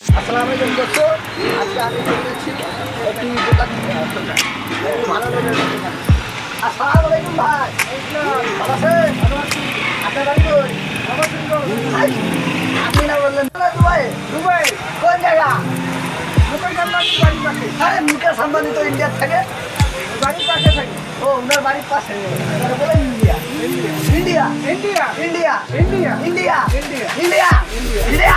আসসালামু আলাইকুম দোস্ত আজকে আমি চলেছি একটি দোকান ভালো আসসালামু আলাইকুম ভাই ভালো আছেন আপনার ভাই, আপনি না বললেন দুবাই দুবাই কোন জায়গা আরে মুকেশ আম্বানি তো ইন্ডিয়ার থাকে বাড়ির পাশে থাকে ও ওনার বাড়ির পাশে তাহলে বলে India India India India India India India India India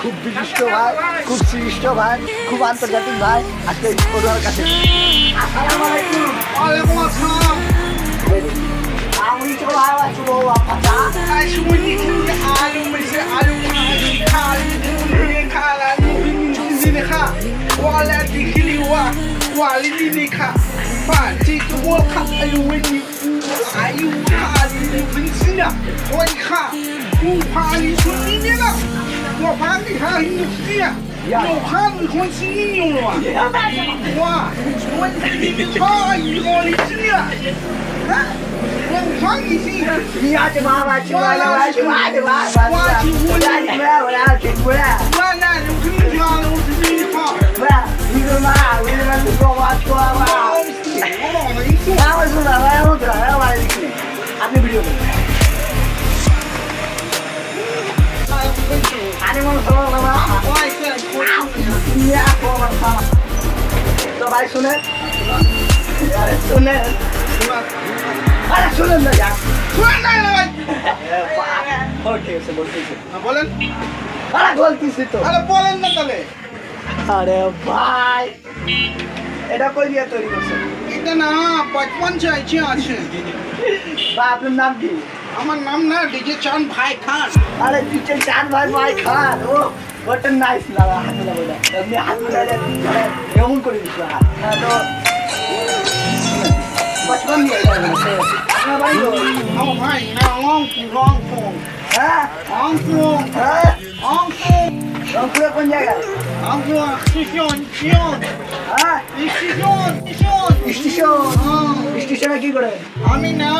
খুব বিশিষ্ট ভাই খুব সৃষ্ট ভাই খুব আন্তর্জাতিক ভাই আজকে ওনার কাছে আয়ু খা 我怕你看不起我我怕你看起你用了哇我怕你看不起我我怕你看不起我我怕你去不起你你呀去妈妈叫我来我就不来我就不来 শুনে আরে শুনে আরে শুনেন না যা শুনে নাই না ভাই। ওকে এসে বলতেছি। বলেন। আরে বলতেছি তো। আরে বলেন না তাহলে। আরে ভাই। এটা কই দিয়ে তৈরি করছে এটা না পঁচপন চাইছে আছে। বা আপনার নাম কি? আমার নাম না ডিজে চান ভাই খান। আরে পিছনে চার ভাই ভাই খান। ও ওটা নাইস লাগা হাত লাগা এমনি হাত লাগা মানে এমন করে দিছো হাত হ্যাঁ তো বচপন এটা বলছে আপনার বাড়ি কই? আমার ভাই না অং রং ফোন হ্যাঁ? অং ফোন হ্যাঁ? অং ফোন রংপুরে কোন জায়গায়? অং ফোন স্টেশন স্টেশন। হ্যাঁ? Station station. স্টেশন? স্টেশনে কি করে? আমি না।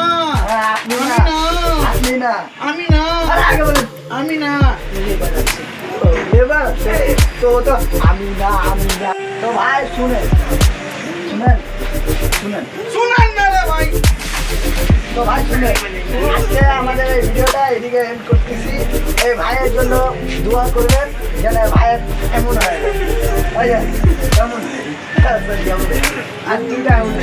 হ্যাঁ আপনি না আমি না। আপনি না। আমি না। আরে আগে বলেন। আমি না। আছে তো তো আমি না আমি না। তো ভাই শুনেন শুনেন শুনেন। শুনান না রে ভাই। তো ভাই শুনেন আজকে আমাদের এই ভিডিওটা এদিকে এন্ড করতেছি। এই ভাইয়ের জন্য দোয়া করবেন যেন ভাইয়ের এমন হয়। যে, আর দুইটা এমন।